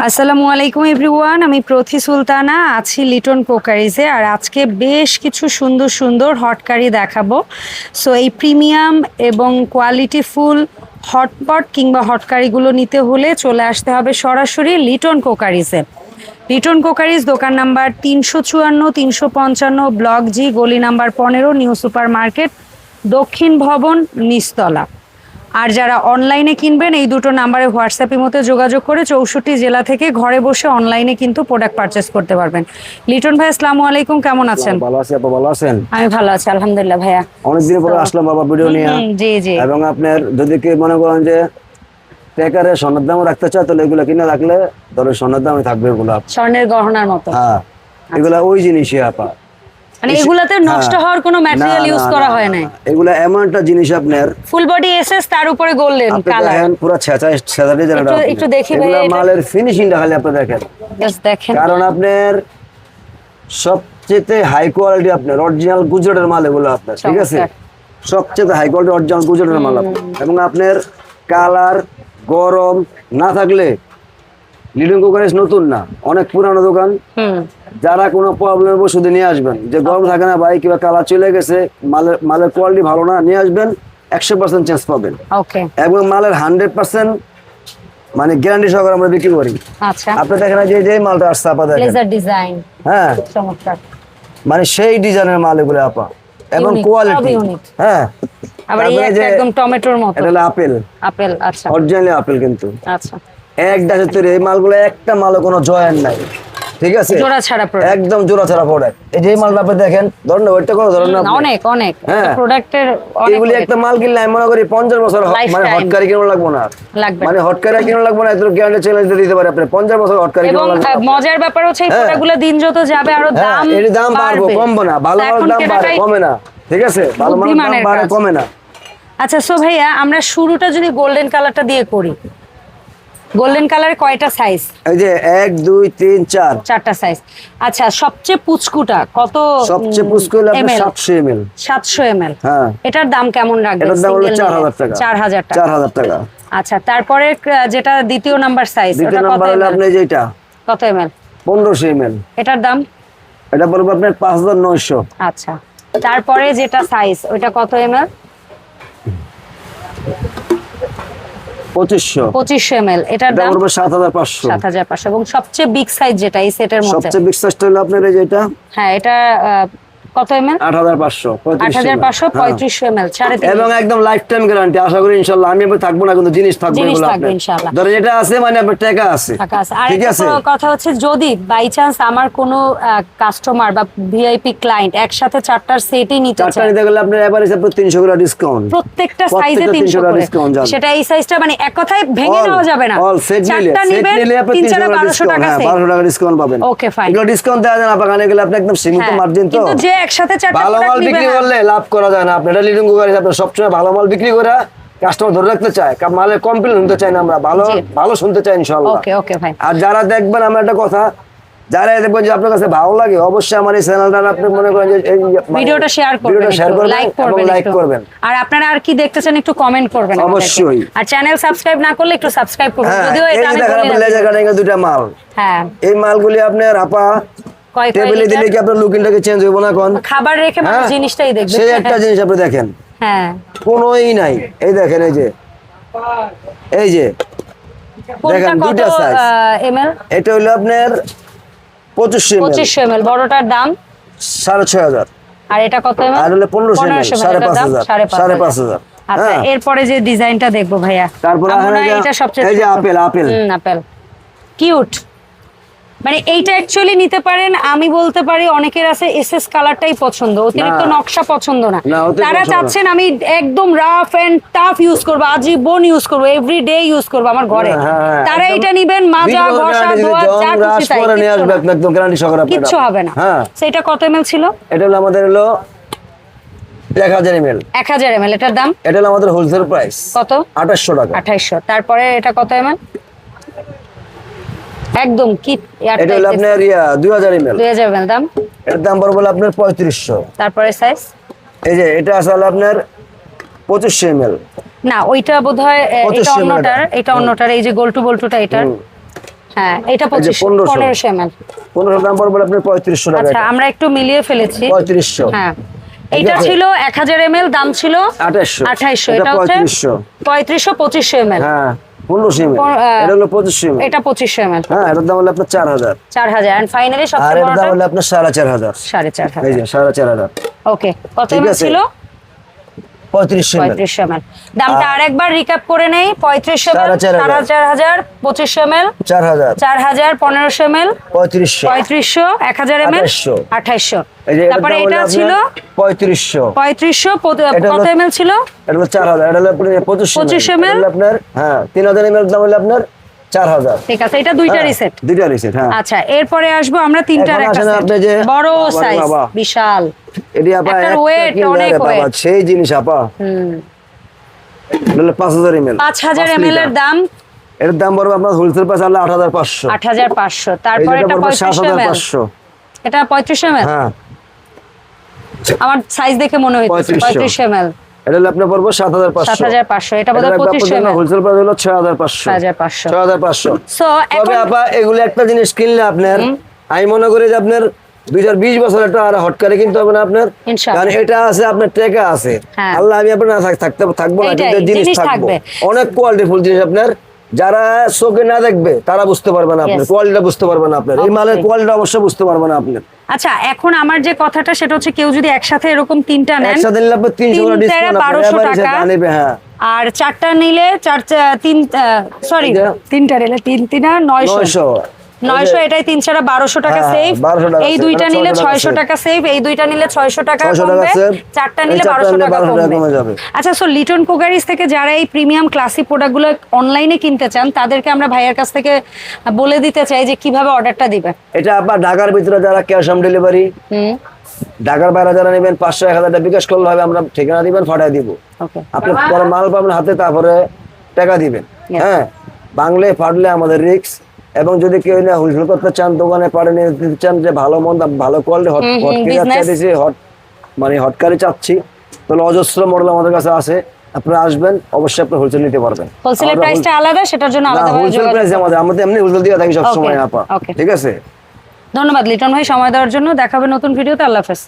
আসসালামু আলাইকুম এভরিওয়ান, আমি প্রথি সুলতানা, আছি লিটন কোকারিজে আর আজকে বেশ কিছু সুন্দর সুন্দর হট কারি দেখাবো। সো এই প্রিমিয়াম এবং কোয়ালিটি ফুল হটপট কিংবা হটকারিগুলো নিতে হলে চলে আসতে হবে সরাসরি লিটন কোকারিজে। লিটন কোকারিজ, দোকান নাম্বার তিনশো চুয়ান্ন, তিনশো পঞ্চান্ন, ব্লক জি, গলি নাম্বার পনেরো, নিউ সুপার মার্কেট দক্ষিণ ভবন, নিচতলা। আর যারা অনলাইনে কিনবেন এই দুটো নাম্বারে হোয়াটসঅ্যাপের মধ্যে যোগাযোগ করে চৌষট্টি জেলা থেকে ঘরে বসে অনলাইনে কিন্তু প্রোডাক্ট পারচেস করতে পারবেন। লিটন ভাই আসসালামু আলাইকুম কেমন আছেন? ভালো আছি আপা ভালো আছেন? আমি ভালো আছি আলহামদুলিল্লাহ ভাইয়া। অনেকদিন পরে আসলাম বাবা ভিডিও নিয়ে। জি জি। এবং আপনার যদি কি মনে করেন যে টেকারে স্বর্ণের দামও রাখতে চায় তাহলে এগুলো কিনে রাখলে ধরো স্বর্ণের দামে থাকবে এগুলো। স্বর্ণের গহনার মতো। হ্যাঁ এগুলা ওই জিনিসই আপা। মানে এগুলাতে নষ্ট হওয়ার কোনো ম্যাটেরিয়াল ইউজ করা হয় না, এগুলা এমন একটা জিনিস আপনার ফুল বডি এসএস তার উপরে গোল্ডেন কালার দেখেন পুরো ছেঁচা ছেঁচা ডিজাইন একটু- একটু দেখি ভাই এটা। মালের ফিনিশিংটা খালি আপনি দেখেন। জাস্ট দেখেন। কারণ আপনার সবচেয়ে হাই কোয়ালিটি আপনার অরিজিনাল গুজরাটের মাল এগুলো আপনার ঠিক আছে? সবচেয়ে হাই কোয়ালিটি অরিজিনাল গুজরাটের মাল এবং আপনার কালার গরম না থাকলে লিডিং কোকারেজ নতুন না অনেক পুরানো দোকান। যারা কোনো প্রবলেম ওষুধে নিয়ে আসবেন যে গরম থাকে না ভাই কিংবা কালার চলে গেছে মালের মালের কোয়ালিটি ভালো না নিয়ে আসবেন একশো পার্সেন্ট চেঞ্জ পাবেন। এবং মালের হান্ড্রেড পার্সেন্ট মানে গ্যারান্টি সহকারে আমরা বিক্রি করি। আচ্ছা। আপনি দেখেন যে যে মালটা আসছে আপা দেখেন। হ্যাঁ। মানে সেই ডিজাইনের মাল এগুলো আপা। এবং কোয়ালিটি হ্যাঁ। আবার এই একটা একদম টমেটোর মতো। এটা আপেল। আপেল আচ্ছা। অরিজিনালি আপেল কিন্তু। আচ্ছা। এক ডাসের তৈরি এই মালগুলো একটা মালও কোনো জয়েন নাই। ঠিক আছে? জোড়া ছাড়া product। একদম জোড়া ছাড়া প্রোডাক্ট এই যে মালটা আপনি দেখেন ধরেন না ওইটা করো ধরেন আপনি। অনেক অনেক। হ্যাঁ। প্রোডাক্টের অনেক এগুলি একটা মাল কিনলে আমি মনে করি পঞ্চাশ বছর মানে হটকারি কিনো লাগবো না। লাগবে। মানে হটকারি কিনো লাগবো না এত গ্যারান্টি চ্যালেঞ্জ দিতে পারে আপনি। পঞ্চাশ বছর হটকারি কিনো এবং লাগবে আহ, মজার ব্যাপার হচ্ছে এই হ্যাঁ। প্রোডাক্টগুলো দিন যত যাবে আরও হ্যাঁ দাম এর দাম বাড়বে। কমবো না। ভালো এখন দাম বাড়ে কেনাটাই- কমে না। ঠিক আছে? ভালো দাম বুদ্ধিমানের বাড়ে কাজ। কমে না। আচ্ছা সো ভাইয়া আমরা শুরুটা যদি গোল্ডেন কালারটা দিয়ে করি। গোল্ডেন কালারে কয়টা সাইজ এই যে 1 2 3 4 চারটা সাইজ আচ্ছা সবচেয়ে পুচকুটা কত সবচেয়ে পুচকু হলো 700 ml 700 ml হ্যাঁ। এটার দাম কেমন রাখবেন? এটার দাম হলো 4000 টাকা। 4000 টাকা। 4000 টাকা। আচ্ছা তারপরে যেটা দ্বিতীয় নাম্বার সাইজ ওটা কত নাম্বার হলো আপনি যেটা কত ml 1500 ml এটার দাম? এটা বলব আপনি 5900 আচ্ছা। তারপরে যেটা সাইজ ওটা কত ml 2500 2500 ml এটার দাম পড়বে 7500 7500 এবং সবচেয়ে বিগ সাইজ যেটা এই সেটের মধ্যে। সবচেয়ে বিগ সাইজটা হলো আপনার এই যেটা হ্যাঁ এটা কত এম এল আট হাজার পাঁচশো আট হাজার পাঁচশো পঁয়ত্রিশশো এম এল সাড়ে তিন এবং একদম লাইফ টাইম গ্যারান্টি আশা করি ইনশাল্লাহ। আমি থাকব না কিন্তু জিনিস থাকবে জিনিস থাকবে আপনার। ধরেন যেটা আছে মানে আপনার টাকা আছে। টাকা আছে। আর ঠিক একটা আছে? ক- কথা হচ্ছে যদি বাই চান্স আমার কোনো কাস্টমার বা ভিআইপি ক্লায়েন্ট একসাথে চারটার সেটই নিতে চারটা নিতে গেলে আপনার এভারেজ আপনার তিনশো করে ডিসকাউন্ট প্রত্যেকটা সাইজে 300 করে discount যাবে। সেটা এই সাইজটা মানে এক কথায় ভেঙে নেওয়া যাবে না। all set নিলে চারটা নিলে আপনি 300 টাকা হ্যাঁ, set। 1200 টাকা ডিসকাউন্ট পাবেন। Okay, fine. এগুলো ডিসকাউন্ট দেওয়া যায় না বাগানে গেলে আপনি একদম সীমিত হ্যাঁ, মার্জিন তো। কিন্তু যে একসাথে চারটা ভালো মাল বিক্রি করলে লাভ করা যায় না। আপনি এটা লিডিং আপনি সবসময় ভালো মাল বিক্রি করে কাস্টমার ধরে রাখতে চায়। মালের কমপ্লেন শুনতে চাই না আমরা। ভালো ভালো শুনতে চাই ইনশাল্লাহ ওকে ওকে ভাই। আর যারা দেখবেন আমরা একটা কথা যারা দেখবেন যে আপনার কাছে ভালো লাগে অবশ্যই আমার এই চ্যানেলটা আপনি মনে করেন যে মানে ভিডিওটা শেয়ার করবেন ভিডিওটা শেয়ার করবেন লাইক করবেন লাইক করবেন। আর আপনারা আর কি দেখতেছেন একটু কমেন্ট করবেন অবশ্যই। আর চ্যানেল সাবস্ক্রাইব না করলে একটু সাবস্ক্রাইব করবেন। হ্যাঁ যদিও এই এটা আমি বলি না। দুইটা মাল। হ্যাঁ। এই মালগুলি আপনার আপা টেবিলে দিলে? কি আপনার লুকিংটাকে চেঞ্জ হইব না কোন খাবার রেখে মানুষ হ্যাঁ? জিনিসটাই দেখবে। সেই একটা জিনিস আপনি দেখেন। হ্যাঁ। কোনোই নাই। এই দেখেন এই যে। এই যে। দেখেন, দুইটা size। এমএল এটা হলো আপনার পঁচিশশো এমএল পঁচিশশো এমএল বড়টার দাম? সাড়ে ছয় হাজার। আর এটা কত এমএল আর হলো পনেরোশো এমএল সাড়ে পাঁচ হাজার সাড়ে পাঁচ হাজার। আচ্ছা হ্যাঁ। এরপরে যে ডিজাইনটা দেখব ভাইয়া। তারপরে এটা সবচেয়ে এই যে আপেল, আপেল। আপেল। কিউট। মানে এইটা অ্যাকচুয়ালি নিতে পারেন আমি বলতে পারি অনেকের আছে এসএস কালারটাই পছন্দ অতিরিক্ত নকশা পছন্দ না। তারা চাচ্ছেন আমি একদম রাফ এন্ড টাফ ইউজ করব আজীবন ইউজ করব এভরি ডে ইউজ করব আমার ঘরে। হ্যাঁ, হ্যাঁ, তারা এটা নিবেন মাজা ঘষা ধোয়া যা খুশি তাই। একদম গ্যারান্টি সহকারে কিচ্ছু হবে না। হ্যাঁ। সেটা কত এমএল ছিল? এটা হলো আমাদের হলো এক হাজার এমএল এক হাজার এমএল এটার দাম? এটা হলো আমাদের হোলসেল প্রাইস কত? আঠাশশো টাকা। আঠাইশশো তারপরে এটা কত এমএল একদম কি এটা হলো আপনার ইয়া দুই হাজার এমএল দুই হাজার এমএল দাম। এর দাম পড়বে আপনার পঁয়ত্রিশশো। তারপরে সাইজ এই যে এটা আছে হলো আপনার পঁচিশশো এমএল না ওইটা বোধ হয় এটা অন্যটার এটা। এটা অন্যটার এই যে গোলটু গোলটুটা এটার হ্যাঁ এটা এই যে পঁচিশ 1500 পনেরোশো এম পনেরো দাম পড়বে আপনার পঁয়ত্রিশশো টাকা আচ্ছা আমরা একটু মিলিয়ে ফেলেছি। পঁয়ত্রিশশো। হ্যাঁ। এইটা ছিল এক হাজার এম দাম ছিল আঠাশশো। আঠাইশশো। এটা এটা হচ্ছে পঁয়ত্রিশশো। পঁয়ত্রিশশো পঁচিশশো এম হ্যাঁ। পনেরোশো এমএল এটা হলো পঁচিশশো এমএল এটা পঁচিশশো এম হ্যাঁ এটার দাম হলো আপনার চার হাজার। চার হাজার। এন্ড ফাইনালি আর এটার দাম হলো আপনার সাড়ে চার হাজার। সাড়ে চার হাজার। সাড়ে চার হাজার। ওকে কত ছিল? পঁয়ত্রিশশো পঁয়ত্রিশশো এম দামটা আরেকবার রিক্যাপ করে নেই পঁয়ত্রিশশো চার হাজার। চার হাজার পঁচিশশো চার হাজার। চার হাজার পনেরোশো এমএল পঁয়ত্রিশশো পঁয়ত্রিশশো এক হাজার এল আঠাইশশো। তারপরে এটা ছিল পঁয়ত্রিশশো। পঁয়ত্রিশশো কত ছিল? এটা হলো চার হাজার এটা হলো আপনার পঁচিশশো 25 আপনার হ্যাঁ তিন হাজার এমএল দাম হলো আপনার চার হাজার। ঠিক আছে এটা দুইটা হ্যাঁ, রিসেট দুইটা হ্যাঁ। আচ্ছা এরপরে আসব আমরা তিনটার একটা আসেন আপনি যে- বড় সাইজ বিশাল। এটি আপা একটা weight অনেক রে সেই জিনিস আপা। হুম। এটা হলো পাঁচ হাজার এমএল পাঁচ হাজার এম এর দাম? এর পড়বে আপনার হোলসেল প্রাইস তারপরে এটা হ্যাঁ। আমার সাইজ দেখে মনে হচ্ছে 3500 পঁয়ত্রিশশো এম এটা আপনার পড়বে সাত হাজার সাত হাজার পাঁচশো। এটা বোধ হয় হোলসেল প্রাইস হলো। ছয় হাজার পাঁচশো। 6500 ছয় হাজার পাঁচশো। তবে আপা এগুলো একটা জিনিস কিনলে আপনার আমি মনে করি যে আপনার দুই হাজার বিশ বছর একটা আর হট করে কিনতে হবে না আপনার। কারণ এটা আছে আপনার টেকা আছে। হ্যাঁ। আল্লাহ আমি আপনার থাকতে থাকব না জিনিস থাকব। থাকবে। অনেক কোয়ালিটি ফুল জিনিস আপনার। যারা চোখে না দেখবে তারা বুঝতে পারবে না আপনার কোয়ালিটা বুঝতে পারবে না আপনার। এই মালের কোয়ালিটা অবশ্যই বুঝতে পারবে না আপনার। আচ্ছা এখন আমার যে কথাটা সেটা হচ্ছে কেউ যদি একসাথে এরকম তিনটা নেন একসাথে নিলে তিন তেরো ডিসকাউন্ট বারোশো টাকা। নেবে হ্যাঁ। আর চারটা নিলে চার তিন সরি তিনটা? নিলে তিন তিনা নয়শো। নয়শো নয়শো এটাই তিন ছাড়া বারোশো টাকা হ্যাঁ, সেভ এই দুইটা মানে নিলে 600 টাকা সেভ এই দুইটা নিলে ছয়শো টাকা 600 টাকা কমবে চারটা নিলে চারটা বারোশো নিলে টাকা 1200 টাকা কমবে। আচ্ছা সো লিটন কোকারিজ থেকে যারা এই প্রিমিয়াম ক্লাসিক প্রোডাক্টগুলো অনলাইনে কিনতে চান তাদেরকে আমরা ভাইয়ের কাছ থেকে বলে দিতে চাই যে কীভাবে অর্ডারটা দিবে। এটা আপনার ঢাকার ভিতরে যারা ক্যাশ অন ডেলিভারি হুম। ঢাকার বাইরে যারা নেবেন পাঁচশো এক হাজার টাকা বিকাশ করলে হবে আমরা ঠিকানা দিবেন ফাটাই দিব। আপনি পরে মাল পাবেন হাতে তারপরে টাকা দিবেন। হ্যাঁ বাংলে ফাটলে আমাদের রিক্স এবং যদি কেউ না হুলফুল করতে চান দোকানে পাড়ে নিয়ে দিতে চান যে ভালো মন্দ ভালো কোয়ালিটি হট। চাইতেছি মানে হটকারি চাচ্ছি। তাহলে অজস্র মডেল আমাদের কাছে আছে। আপনারা আসবেন অবশ্যই আপনি হোলসেল নিতে পারবেন। হোলসেলের আমরা প্রাইসটা আলাদা সেটার জন্য আলাদা হোলসেল প্রাইস আমাদের আমাদের এমনি হোলসেল দিয়ে থাকি সবসময় Okay, আপা। ঠিক আছে? ধন্যবাদ লিটন ভাই সময় দেওয়ার জন্য। দেখাবে নতুন ভিডিওতে আল্লাহ হাফেজ।